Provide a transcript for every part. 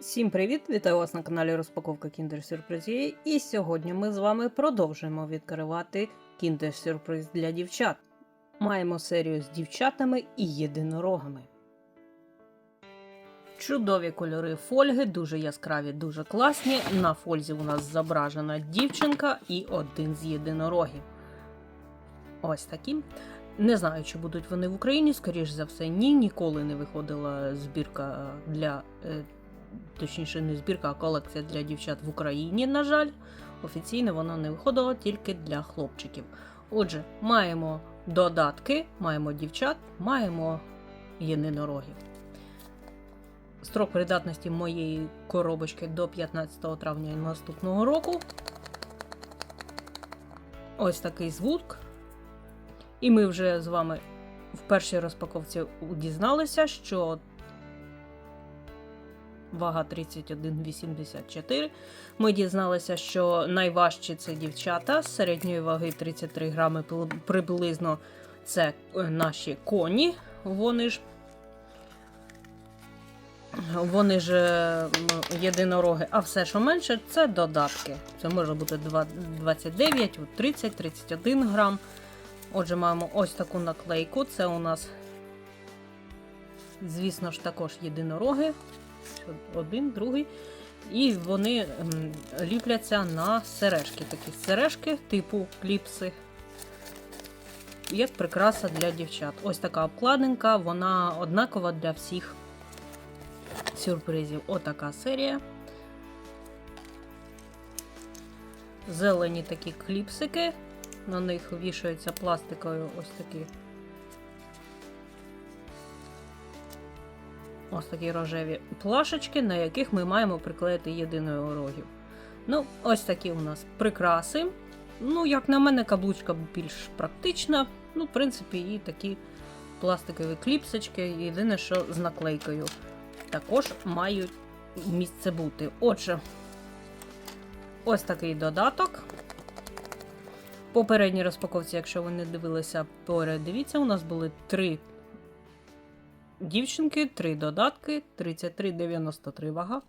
Всім привіт! Вітаю вас на каналі Розпаковка Kinder Сюрприз. І сьогодні ми з вами продовжуємо відкривати Kinder Сюрприз для дівчат. Маємо серію з дівчатами і єдинорогами. Чудові кольори фольги, дуже яскраві, дуже класні. На фользі у нас зображена дівчинка і один з єдинорогів. Ось такі. Не знаю, чи будуть вони в Україні, скоріш за все, ні. Ніколи не виходила збірка для. Точніше, не збірка, а колекція для дівчат в Україні, на жаль. Офіційно вона не виходила тільки для хлопчиків. Отже, маємо додатки, маємо дівчат, маємо єдинорогів. Строк придатності моєї коробочки до 15 травня наступного року. Ось такий звук. І ми вже з вами в першій розпаковці дізналися, що вага 31,84. Ми дізналися, що найважчі це дівчата з середньої ваги 33 грами приблизно це е, наші коні. Вони ж вони ж е, єдинороги, а все, що менше, це додатки. Це може бути 29, 30, 31 грам. Отже, маємо ось таку наклейку. Це у нас, звісно ж, також єдинороги. Один, другий. І вони ліпляться на сережки. Такі сережки типу кліпси. Як прикраса для дівчат. Ось така обкладинка, вона однакова для всіх сюрпризів. Отака серія. Зелені такі кліпсики. На них вішаються пластикові ось такі. Ось такі рожеві плашечки, на яких ми маємо приклеїти єдинорогів. Ну, ось такі у нас прикраси. Ну, як на мене, каблучка більш практична. Ну, в принципі, і такі пластикові кліпсочки. Єдине, що з наклейкою також мають місце бути. Отже, ось такий додаток. Попередній розпаковці, якщо ви не дивилися, передивіться, у нас були три дівчинки, три додатки, 33,93 вага.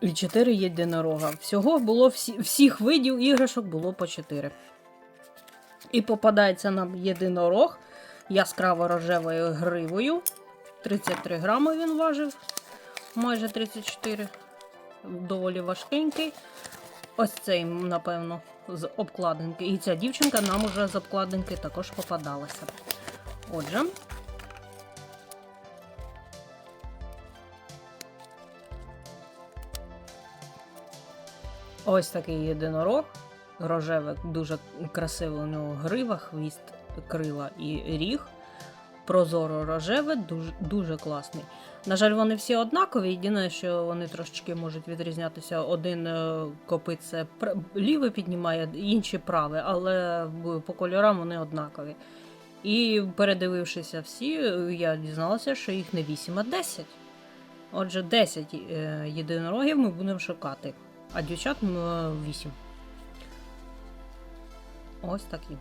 І 4 єдинорога. Всього було всі, всіх видів іграшок було по 4. І попадається нам єдинорог яскраво рожевою гривою. 33 грами він важив, майже 34. Доволі важкенький. Ось цей, напевно, з обкладинки. І ця дівчинка нам уже з обкладинки також попадалася. Отже. Ось такий єдинорог. Рожевий, дуже красивий у нього грива, хвіст, крила і ріг. Прозоро рожеве, дуже, дуже класний. На жаль, вони всі однакові. Єдине, що вони трошечки можуть відрізнятися. Один е, копице ліве піднімає, інші праве, але по кольорам вони однакові. І передивившися всі, е, я дізналася, що їх не 8, а 10. Отже, 10 е, єдинорогів ми будемо шукати, а дівчат е, 8. Ось такі.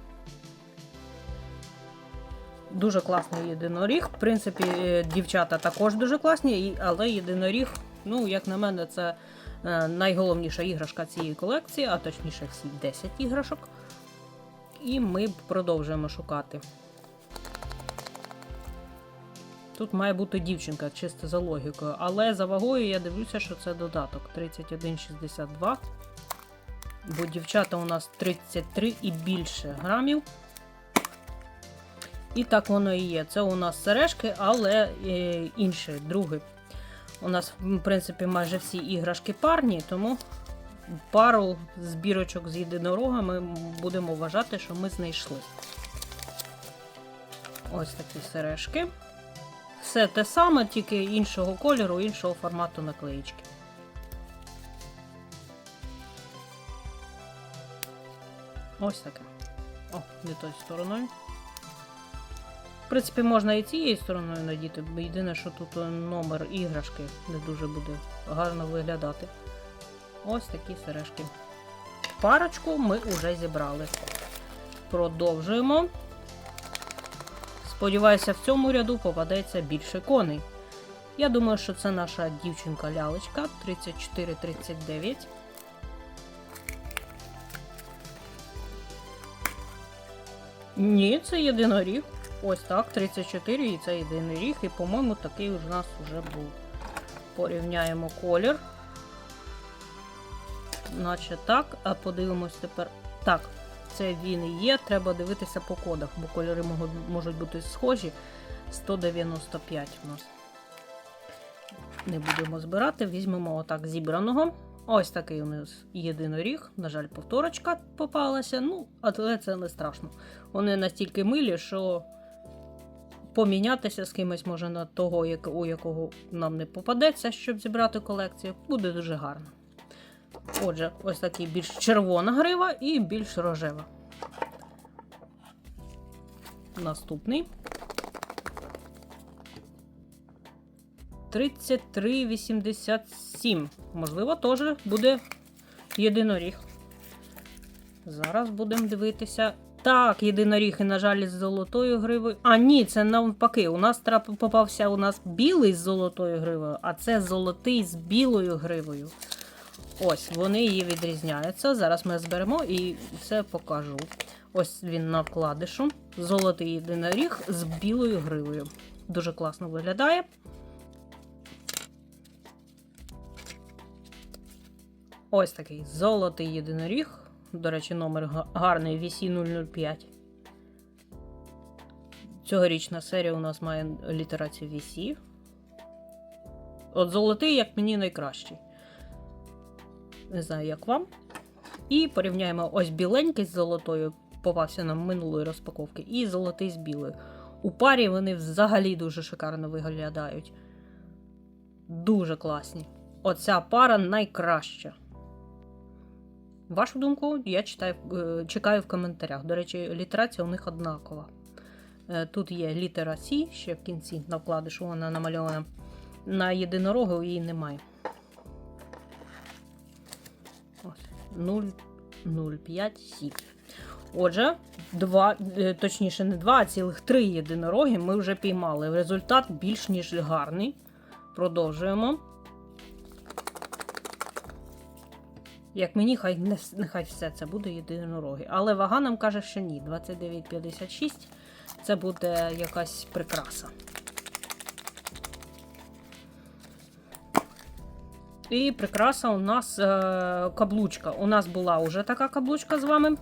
Дуже класний єдиноріг. В принципі, е, дівчата також дуже класні, але єдиноріг, ну, як на мене, це е, найголовніша іграшка цієї колекції, а точніше всі 10 іграшок. І ми продовжуємо шукати. Тут має бути дівчинка, чисто за логікою. Але за вагою я дивлюся, що це додаток 31,62. Бо дівчата у нас 33 і більше грамів. І так воно і є. Це у нас сережки, але е, інші, другі. У нас, в принципі, майже всі іграшки парні, тому пару збірочок з єдинорогами будемо вважати, що ми знайшли. Ось такі сережки. Все те саме, тільки іншого кольору, іншого формату наклеїчки. Ось таке. О, не тою стороною. В принципі, можна і цією стороною надіти, бо єдине, що тут е, номер іграшки не дуже буде гарно виглядати. Ось такі сережки. Парочку ми вже зібрали. Продовжуємо. Сподіваюся, в цьому ряду попадеться більше коней. Я думаю, що це наша дівчинка-лялечка 34-39. Ні, це єдиноріг. Ось так, 34 і це єдиний ріг. І, по-моєму, такий у нас вже був. Порівняємо колір. Наче так. А подивимось тепер. Так, це він і є. Треба дивитися по кодах, бо кольори можуть- бути схожі. 195 у нас. Не будемо збирати, візьмемо отак зібраного. Ось такий у нас єдиноріг. На жаль, повторочка попалася. Ну, але це не страшно. Вони настільки милі, що помінятися з кимось може на того, у якого нам не попадеться, щоб зібрати колекцію, буде дуже гарно. Отже, ось такий більш червона грива і більш рожева. Наступний. 33,87. Можливо, теж буде єдиноріг. Зараз будемо дивитися. Так, єдиноріг, і, на жаль, з золотою гривою. А, ні, це навпаки. У нас попався у нас білий з золотою гривою, а це золотий з білою гривою. Ось, вони її відрізняються. Зараз ми зберемо і все покажу. Ось він на вкладишу. Золотий єдиноріг з білою гривою. Дуже класно виглядає. Ось такий золотий єдиноріг. До речі, номер гарний VC005. Цьогорічна серія у нас має літерацію VC. От золотий, як мені, найкращий. Не знаю, як вам. І порівняємо ось біленький з золотою, попався нам минулої розпаковки, і золотий з білою. У парі вони взагалі дуже шикарно виглядають. Дуже класні. Оця пара найкраща. Вашу думку я читаю, е, чекаю в коментарях. До речі, літерація у них однакова. Е, Тут є літера С, ще в кінці на вкладишу вона намальована. На єдинорогу її немає. 0,05 Сі. Отже, два, е, точніше, не два, а цілих три єдинороги ми вже піймали. Результат більш ніж гарний. Продовжуємо. Як мені, хай не, нехай все це буде єдинороги. Але вага нам каже, що ні. 29,56 це буде якась прикраса. І прикраса у нас е, каблучка. У нас була вже така каблучка з вами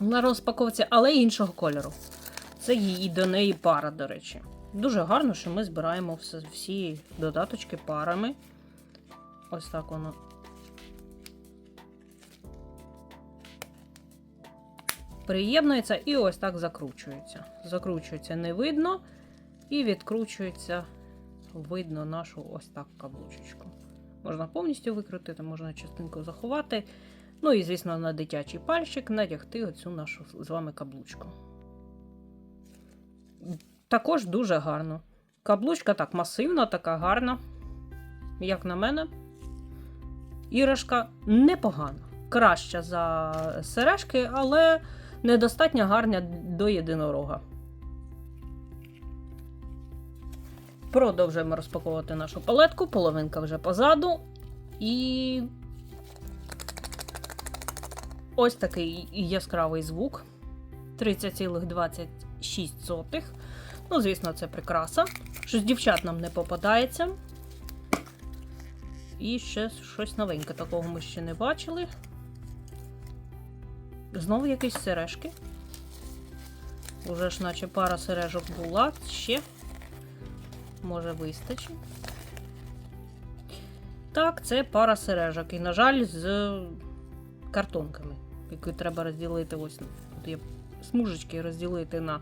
на розпаковці, але іншого кольору. Це її до неї пара, до речі. Дуже гарно, що ми збираємо все, всі додаточки парами. Ось так воно. Приєднується і ось так закручується. Закручується не видно, і відкручується видно нашу ось так каблучечку. Можна повністю викрутити, можна частинку заховати. Ну і, звісно, на дитячий пальчик надягти оцю нашу з вами каблучку. Також дуже гарно. Каблучка так масивна, така гарна. Як на мене, іграшка непогана. Краща за сережки, але недостатньо гарна до єдинорога. Продовжуємо розпаковувати нашу палетку. Половинка вже позаду. І ось такий яскравий звук. 30,26. Ну, звісно, це прикраса. Щось дівчат нам не попадається. І ще щось новеньке, такого ми ще не бачили. Знову якісь сережки. Уже ж наче пара сережок була ще. Може вистачить. Так, це пара сережок. І, на жаль, з картонками, які треба розділити. Ось тут є смужечки розділити на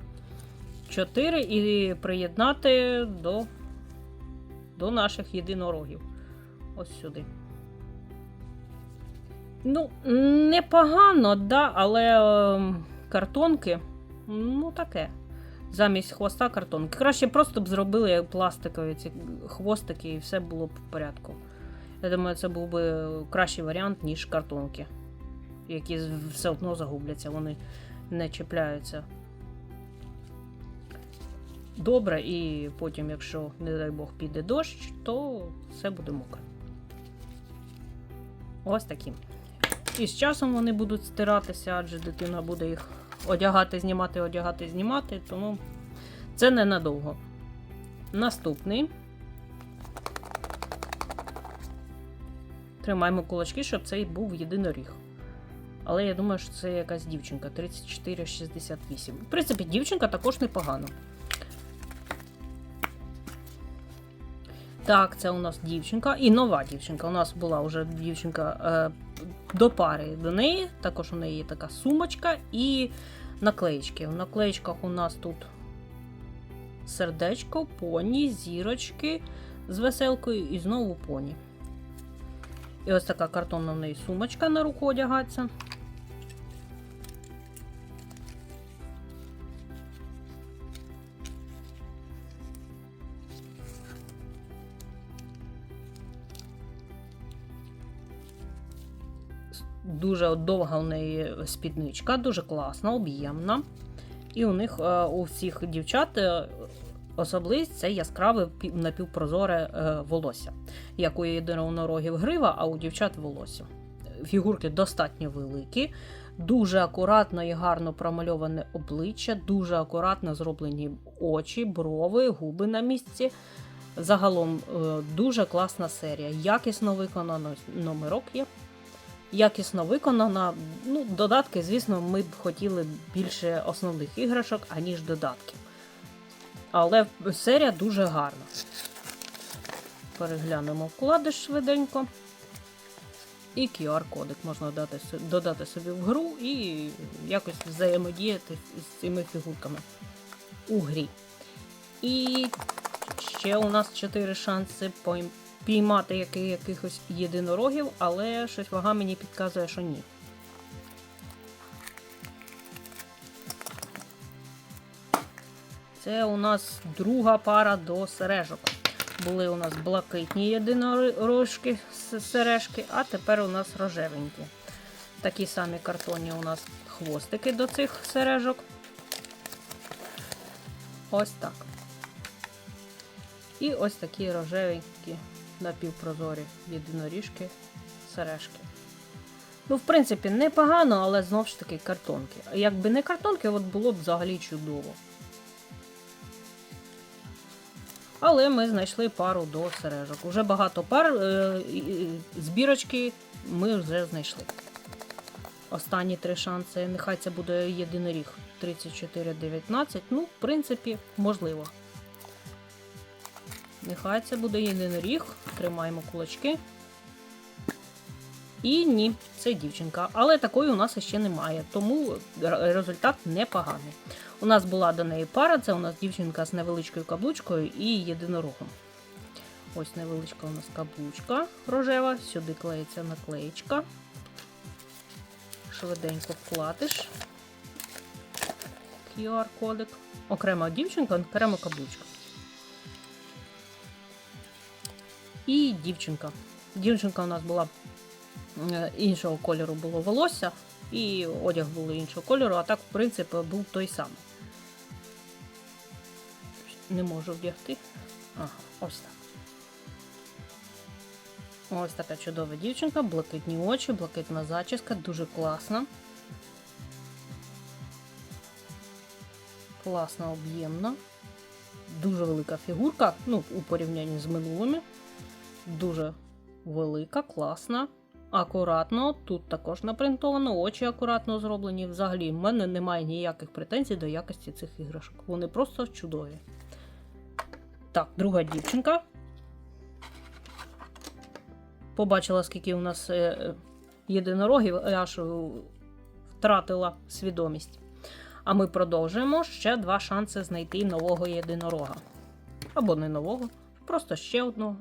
4 і приєднати до, до наших єдинорогів. Ось сюди. Ну, непогано, да, але е, картонки, ну таке. Замість хвоста картонки. Краще просто б зробили пластикові ці хвостики і все було б в порядку. Я думаю, це був би кращий варіант, ніж картонки, які все одно загубляться, вони не чіпляються. добре, і потім, якщо, не дай Бог, піде дощ, то все буде мокре. Ось такі. І з часом вони будуть стиратися, адже дитина буде їх одягати, знімати, одягати, знімати, тому це ненадовго. Наступний. Тримаємо кулачки, щоб цей був єдиноріг. Але я думаю, що це якась дівчинка 3468. В принципі, дівчинка також непогано. Так, це у нас дівчинка і нова дівчинка. У нас була вже дівчинка е, до пари до неї. Також у неї є така сумочка і наклеїчки. В наклеїчках у нас тут сердечко, поні, зірочки з веселкою і знову поні. І ось така картонна в неї сумочка на руку одягається. Дуже довга у неї спідничка, дуже класна, об'ємна. І у них е, у всіх дівчат е, особливість це яскраве напівпрозоре е, волосся. Як у єдинорогів грива, а у дівчат волосся. Фігурки достатньо великі, дуже акуратно і гарно промальоване обличчя, дуже акуратно зроблені очі, брови, губи на місці. Загалом дуже класна серія. Якісно виконано номерок є. Якісно виконана. Ну, додатки, звісно, ми б хотіли більше основних іграшок, аніж додатків. Але серія дуже гарна. Переглянемо вкладиш швиденько. І QR-кодик можна додати, додати собі в гру і якось взаємодіяти з цими фігурками у грі. І ще у нас 4 шанси пойм- піймати якихось єдинорогів, але щось вага мені підказує, що ні. Це у нас друга пара до сережок. Були у нас блакитні єдинорожки сережки, а тепер у нас рожевенькі. Такі самі картонні у нас хвостики до цих сережок. Ось так. І ось такі рожевенькі напівпрозорі єдиноріжки сережки. Ну, в принципі, непогано, але знову ж таки картонки. А якби не картонки, от було б взагалі чудово. Але ми знайшли пару до сережок. Уже багато пар е, збірочки ми вже знайшли. Останні три шанси. Нехай це буде єдиноріг 34-19. Ну, в принципі, можливо. Нехай це буде єдиноріг. Тримаємо кулачки. І ні, це дівчинка. Але такої у нас ще немає, тому результат непоганий. У нас була до неї пара, це у нас дівчинка з невеличкою каблучкою і єдинорогом. Ось невеличка у нас каблучка рожева, сюди клеїться наклеєчка. Швиденько вкладиш. QR-кодик. Окрема дівчинка, окрема каблучка. І дівчинка. Дівчинка у нас була е, іншого кольору було волосся, і одяг було іншого кольору, а так, в принципі, був той самий. Не можу вдягти. Ага, ось так. Ось така чудова дівчинка, блакитні очі, блакитна зачіска, дуже класна. Класна, об'ємна. Дуже велика фігурка, ну, у порівнянні з минулими. Дуже велика, класна. Акуратно, тут також напринтовано, очі акуратно зроблені. Взагалі, в мене немає ніяких претензій до якості цих іграшок. Вони просто чудові. Так, друга дівчинка. Побачила, скільки у нас е, е, єдинорогів, і аж е, втратила свідомість. А ми продовжуємо ще два шанси знайти нового єдинорога. Або не нового, просто ще одного.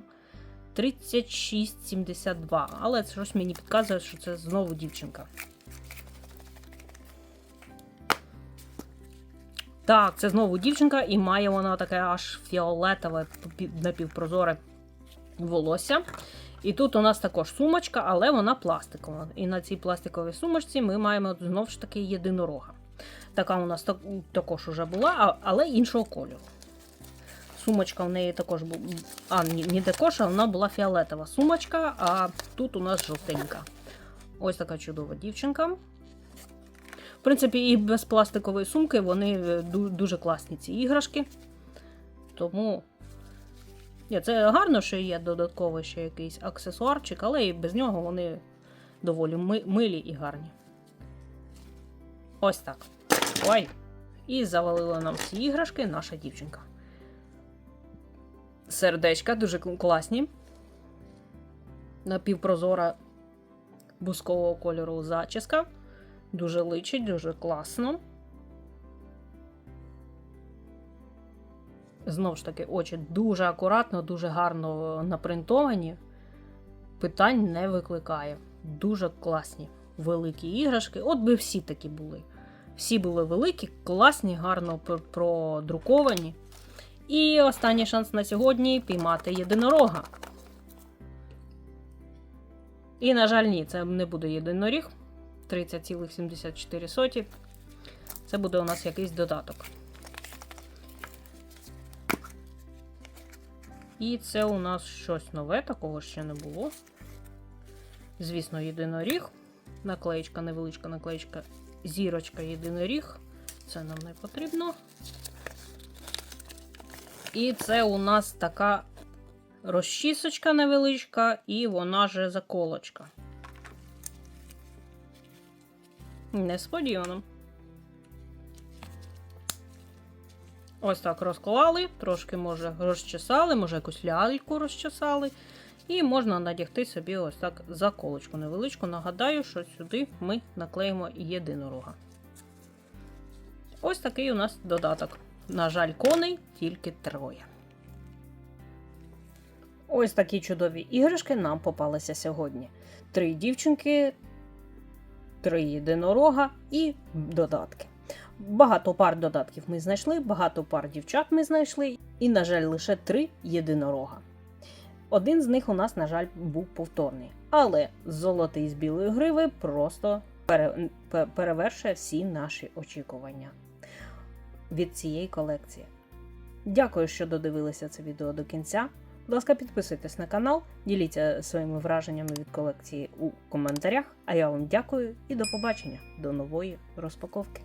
36,72. Але це щось мені підказує, що це знову дівчинка. Так, це знову дівчинка, і має вона таке аж фіолетове напівпрозоре волосся. І тут у нас також сумочка, але вона пластикова. І на цій пластиковій сумочці ми маємо знову ж таки єдинорога. Така у нас так- також уже була, але іншого кольору. Сумочка в неї також була. А, не також, а вона була фіолетова сумочка, а тут у нас жовтенька. Ось така чудова дівчинка. В принципі, і без пластикової сумки вони е, дуже класні ці іграшки. Тому. Ні, це гарно, що є додатково ще якийсь аксесуарчик, але і без нього вони доволі милі і гарні. Ось так. Ой. І завалила нам всі іграшки наша дівчинка. Сердечка дуже класні. Напівпрозора бускового кольору зачіска. Дуже личить, дуже класно. Знову ж таки, очі дуже акуратно, дуже гарно напринтовані. Питань не викликає. Дуже класні великі іграшки. От би всі такі були. Всі були великі, класні, гарно пр- продруковані. І останній шанс на сьогодні піймати єдинорога. І, на жаль, ні, це не буде єдиноріг. 30,74. Це буде у нас якийсь додаток. І це у нас щось нове, такого ще не було. Звісно, єдиноріг. Наклеєчка, невеличка наклеєчка, зірочка єдиноріг. Це нам не потрібно. І це у нас така розчісочка невеличка, і вона же заколочка. Несподівано. Ось так розклали, трошки, може, розчесали, може, якусь ляльку розчесали. І можна надягти собі ось так заколочку невеличку. Нагадаю, що сюди ми наклеїмо єдинорога. Ось такий у нас додаток. На жаль, коней тільки троє. Ось такі чудові іграшки нам попалися сьогодні. Три дівчинки, три єдинорога і додатки. Багато пар додатків ми знайшли, багато пар дівчат ми знайшли, і, на жаль, лише три єдинорога. Один з них у нас, на жаль, був повторний. Але золотий з білої гриви просто перевершує всі наші очікування від цієї колекції. Дякую, що додивилися це відео до кінця. Будь ласка, підписуйтесь на канал, діліться своїми враженнями від колекції у коментарях. А я вам дякую і до побачення до нової розпаковки.